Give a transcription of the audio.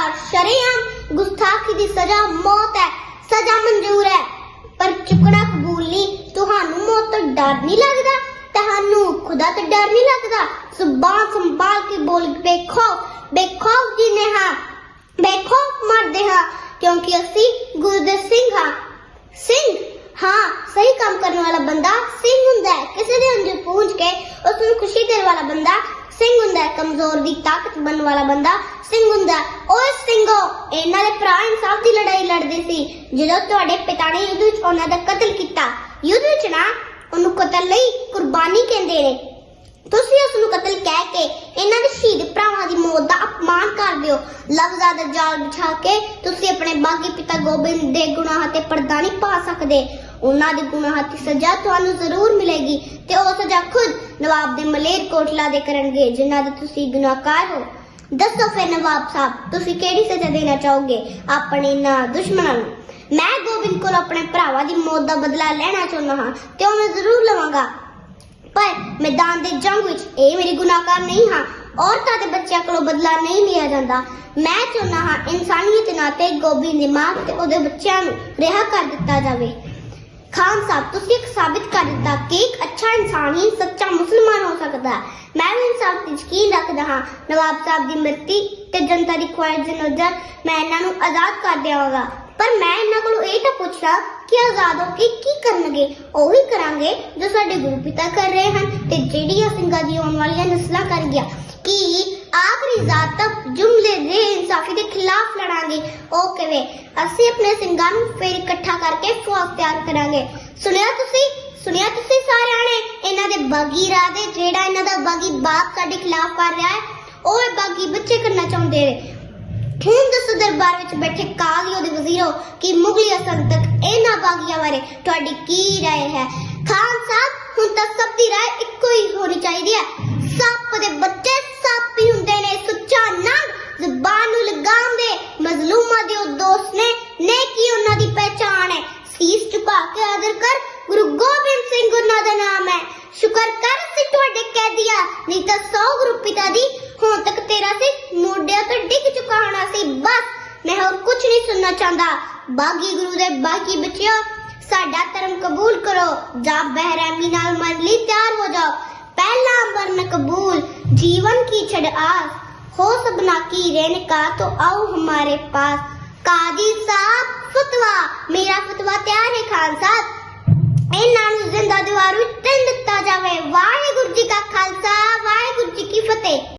ਪਰੇ ਦਰਬਾਰ ਸ਼ਰੇਆਮ ਗੁਸਤਾਖੀ ਦੀ ਸਜ਼ਾ ਮੌਤ ਹੈ, ਸਜ਼ਾ ਮਨਜ਼ੂਰ ਪਰ ਚੁੱਕਣਾ ਕਬੂਲ ਨਹੀਂ, ਤੁਹਾਨੂੰ ਮੌਤ ਤੋਂ ਡਰ ਨਹੀਂ ਲੱਗਦਾ? ਤੁਹਾਨੂੰ ਖੁਦਾ ਤੋਂ ਡਰ ਨਹੀਂ ਲੱਗਦਾ? ਜ਼ੁਬਾਨ ਸੰਭਾਲ ਕੇ ਬੋਲ, ਵੇਖੋ ਬੇਖੌਫ ਜਿਨੇ ਹਾਂ ਬੇਖੌਫ ਮਰਦੇ ਹਾਂ, ਕਿਉਂਕਿ ਅਸੀਂ ਗੁਰਦਰ ਸਿੰਘ ਹਾਂ। ਸਿੰਘ? ਹਾਂ, ਸਹੀ ਕੰਮ ਕਰਨ ਵਾਲਾ ਬੰਦਾ ਸਿੰਘ ਹੁੰਦਾ ਹੈ। ਕਿਸੇ ਦੇ ਅੰਦਰ ਪਹੁੰਚ ਕੇ ਉਸ ਨੂੰ ਖੁਸ਼ੀ ਦੇਣ ਵਾਲਾ ਬੰਦਾ ਕਮਜ਼ੋਰ ਦੀ ਤਾਕਤ ਬਣਨ ਵਾਲਾ ਬੰਦਾ ਸਿੰਘ ਹੁੰਦਾ। ਓਏ ਸਿੰਘੋ, ਇਹਨਾਂ ਦੇ ਭਰਾ ਇਨਸਾਫ ਦੀ ਲੜਾਈ ਲੜਦੇ ਸੀ। ਜਦੋਂ ਤੁਹਾਡੇ ਪਿਤਾ ਨੇ ਯੁੱਧ ਵਿੱਚ ਉਹਨਾਂ ਦਾ ਕਤਲ ਕੀਤਾ, ਯੁੱਧ ਵਿੱਚ ਨਾ ਉਹਨੂੰ ਕਤਲ ਲਈ ਕੁਰਬਾਨੀ ਕਹਿੰਦੇ ਨੇ। ਤੁਸੀਂ ਉਸ ਨੂੰ ਕਤਲ ਕਹਿ ਕੇ ਇਹਨਾਂ ਦੇ ਸ਼ਹੀਦ ਭਰਾਵਾਂ ਦੀ ਮੌਤ ਦਾ ਅਪਮਾਨ ਕਰਦੇ ਹੋ ਲਫ਼ਜ਼ਾਂ ਦਾ ਜਾਲ ਵਿਛਾ ਕੇ ਤੁਸੀਂ ਆਪਣੇ ਬਾਗੀ ਪਿਤਾ ਗੋਬਿੰਦ ਦੇ ਗੁਨਾਹਾਂ ਤੇ ਪਰਦਾ ਨਹੀਂ ਪਾ ਸਕਦੇ। ਉਹਨਾਂ ਦੇ ਗੁਨਾਹਾਂ ਦੀ ਸਜ਼ਾ ਤੁਹਾਨੂੰ ਜ਼ਰੂਰ ਮਿਲੇਗੀ ਤੇ ਉਹ ਸਜ਼ਾ ਖੁਦ ਨਵਾਬ ਦੇ ਮਲੇਰ ਕੋਟਲਾ ਦੇ ਕਰਨਗੇ, ਜਿਨ੍ਹਾਂ ਦੇ ਤੁਸੀਂ ਗੁਨਾਹਕਾਰ ਹੋ। ਦੱਸੋ ਫਿਰ ਨਵਾਬ ਸਾਹਿਬ, ਤੁਸੀਂ ਕਿਹੜੀ ਸਜ਼ਾ ਦੇਣਾ ਚਾਹੋਗੇ ਆਪਣੇ ਨਾ ਦੁਸ਼ਮਣਾਂ ਨੂੰ? ਮੈਂ ਗੋਬਿੰਦ ਕੋਲ ਆਪਣੇ ਭਰਾਵਾਂ ਦੀ ਮੌਤ ਦਾ ਬਦਲਾ ਲੈਣਾ ਚਾਹੁੰਦਾ ਹਾਂ ਤੇ ਉਹ ਮੈਂ ਜ਼ਰੂਰ ਲਵਾਂਗਾ? ਪਰ ਮੈਦਾਨ ਦੇ ਜੰਗ ਵਿੱਚ ਇਹ ਮੇਰੀ ਗੁਨਾਹਕਾਰ ਨਹੀਂ ਹਾਂ, ਔਰਤਾਂ ਤੇ ਬੱਚਿਆਂ ਕੋਲੋਂ ਬਦਲਾ ਨਹੀਂ ਲਿਆ ਜਾਂਦਾ। ਮੈਂ ਚਾਹੁੰਦਾ ਹਾਂ ਇਨਸਾਨੀਅਤ ਨਾਤੇ ਗੋਬਿੰਦ ਦੀ ਮਾਂ ਤੇ ਉਹਦੇ ਬੱਚਿਆਂ ਨੂੰ ਰਿਹਾ ਕਰ ਦਿੱਤਾ ਜਾਵੇ। ਖਾਨ ਸਾਹਿਬ, ਤੁਸੀਂ ਇੱਕ ਸਾਬਿਤ ਕਰ ਦਿੱਤਾ ਕਿ ਇੱਕ ਅੱਛਾ ਇਨਸਾਨ ਹੀ ਸੱਚਾ ਮੁਸਲਮਾਨ ਹੋ ਸਕਦਾ ਮੈਂ ਵੀ ਇਨਸਾਫ ਤੇ ਯਕੀਨ ਰੱਖਦਾ ਹਾਂ, ਨਵਾਬ ਸਾਹਿਬ ਦੀ ਮਰਤੀ ਤੇ ਜਨਤਾ ਦੀ ਖੁਆਇਸ਼ ਦੇ ਨਜ਼ਰ ਮੈਂ ਇਹਨਾਂ ਨੂੰ ਆਜ਼ਾਦ ਕਰ ਦਿਆਂਗਾ। ਪਰ ਮੈਂ ਇਹਨਾਂ ਕੋਲੋਂ ਇਹ ਤਾਂ ਪੁੱਛਦਾ ਕਿ ਆਜ਼ਾਦ ਹੋ ਕੇ ਕੀ ਕਰਨਗੇ? ਉਹੀ ਕਰਾਂਗੇ ਜੋ ਸਾਡੇ ਗੁਰੂ ਪਿਤਾ ਕਰ ਰਹੇ ਹਨ ਤੇ ਜਿਹੜੀਆਂ ਸਿੰਘਾਂ ਦੀ ਆਉਣ ਵਾਲੀਆਂ ਨਸਲਾਂ ਕਰ ਗਿਆ। ਆਖਰੀ ਜ਼ਾਤ ਤੱਕ ਜੁਮਲੇ ਦੇ ਇਨਸਾਫੀ ਦੇ ਖਿਲਾਫ ਲੜਾਂਗੇ ਉਹ ਕਿਵੇਂ ਅਸੀਂ ਆਪਣੇ ਸਿੰਘਾਂ ਨੂੰ ਫੇਰ ਇਕੱਠਾ ਕਰਕੇ ਫੌਜ ਤਿਆਰ ਕਰਾਂਗੇ ਸੁਣਿਆ ਤੁਸੀਂ ਸੁਣਿਆ ਤੁਸੀਂ ਸਾਰਿਆਂ ਨੇ ਇਹਨਾਂ ਦੇ ਬਾਗੀ ਰਾਹ ਦੇ ਜਿਹੜਾ ਇਹਨਾਂ ਦਾ ਬਾਗੀ ਬਾਪ ਸਾਡੇ ਖਿਲਾਫ ਕਰ ਰਿਹਾ ਹੈ ਉਹ ਇਹ ਬਾਗੀ ਬੱਚੇ ਕਰਨਾ ਚਾਹੁੰਦੇ ਨੇ ਹੁਣ ਦੱਸੋ ਦਰਬਾਰ ਵਿੱਚ ਬੈਠੇ ਕਾਜ਼ੀਓ ਦੇ ਵਜ਼ੀਰੋ ਕਿ ਮੁਗਲੀ ਸੰਤਕ ਇਹਨਾਂ ਬਾਗੀਆਂ ਬਾਰੇ ਤੁਹਾਡੀ ਕੀ رائے ਹੈ ਖਾਨ ਸਾਹਿਬ ਹੁਣ ਤਾਂ ਸਭ ਦੀ رائے ਇੱਕੋ ਹੀ ਹੋਣੀ ਚਾਹੀਦੀ ਹੈ ਸੱਪ ਦੇ ਬੱਚੇ ਦੀ ਪਛਾਣ ਹੈ। ਸੀਸ ਝੁਕਾ ਕੇ ਆਦਰ ਕਰ। ਗੁਰੂ ਗੋਬਿੰਦ ਸਿੰਘ ਉਹਨਾਂ ਦਾ ਨਾਮ ਹੈ। ਸ਼ੁਕਰ ਕਰ ਸੀ ਤੁਹਾਡੇ ਕੈਦੀਆ, ਨਹੀਂ ਤਾਂ 100 ਗੁਰੂ ਪਿਤਾ ਦੀ। ਹੁਣ ਤੱਕ ਤੇਰਾ ਸੀ ਮੋਢਿਆਂ ਤੇ ਡਿੱਗ ਚੁੱਕਾ ਸੀ। ਬਸ, ਮੈਂ ਹੋਰ ਕੁਝ ਨਹੀਂ ਸੁਣਨਾ ਚਾਹੁੰਦਾ। ਬਾਗੀ ਗੁਰੂ ਦੇ ਬਾਕੀ ਬੱਚਿਓ, ਸਾਡਾ ਧਰਮ ਕਬੂਲ ਕਰੋ। ਜਾਂ ਬਹਿਰਾਮੀ ਨਾਲ ਮਰਨ ਲਈ ਤਿਆਰ ਹੋ ਜਾਓ। ਪਹਿਲਾ ਮਰਨ ਕਬੂਲ, ਜੀਵਨ ਕੀ ਛੜ ਆਸ। ਹੋ ਸਬਨਾ ਕੀ ਰਹਿਣ ਕਾ ਤੋ ਆਓ ਹਮਾਰੇ ਪਾਸ। ਕਾਜੀ ਸਾਹਿਬ ਫਤਵਾ, ਮੇਰਾ ਫਤਵਾ ਤਿਆਰ ਹੈ ਖਾਨ ਸਾਹਿਬ ਇਹਨਾਂ ਨੂੰ ਜ਼ਿੰਦਾ ਦੀਵਾਰ ਵਿੱਚ ਦਿੱਤਾ ਜਾਵੇ। ਵਾਹਿਗੁਰੂ ਜੀ ਕਾ ਖਾਲਸਾ, ਵਾਹਿਗੁਰੂ ਜੀ ਕੀ ਫਤਿਹ।